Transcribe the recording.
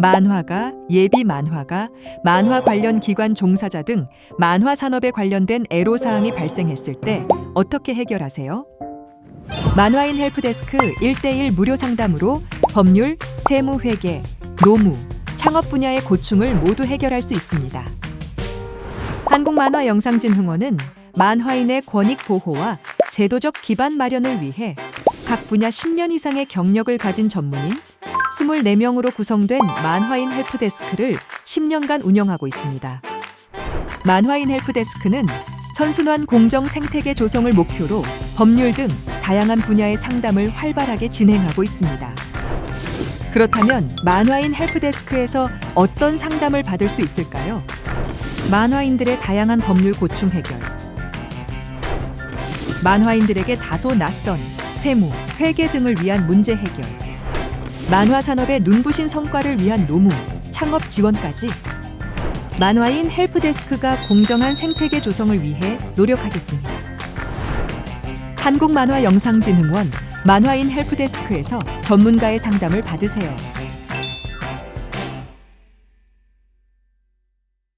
만화가, 예비 만화가, 만화 관련 기관 종사자 등 만화 산업에 관련된 애로 사항이 발생했을 때 어떻게 해결하세요? 만화인 헬프데스크 1대1 무료 상담으로 법률, 세무 회계, 노무, 창업 분야의 고충을 모두 해결할 수 있습니다. 한국만화영상진흥원은 만화인의 권익 보호와 제도적 기반 마련을 위해 각 분야 10년 이상의 경력을 가진 전문인 24명으로 구성된 만화인 헬프데스크를 10년간 운영하고 있습니다. 만화인 헬프데스크는 선순환 공정 생태계 조성을 목표로 법률 등 다양한 분야의 상담을 활발하게 진행하고 있습니다. 그렇다면 만화인 헬프데스크에서 어떤 상담을 받을 수 있을까요? 만화인들의 다양한 법률 고충 해결. 만화인들에게 다소 낯선 세무, 회계 등을 위한 문제 해결. 만화 산업의 눈부신 성과를 위한 노무, 창업 지원까지 만화인 헬프데스크가 공정한 생태계 조성을 위해 노력하겠습니다. 한국만화영상진흥원 만화인 헬프데스크에서 전문가의 상담을 받으세요.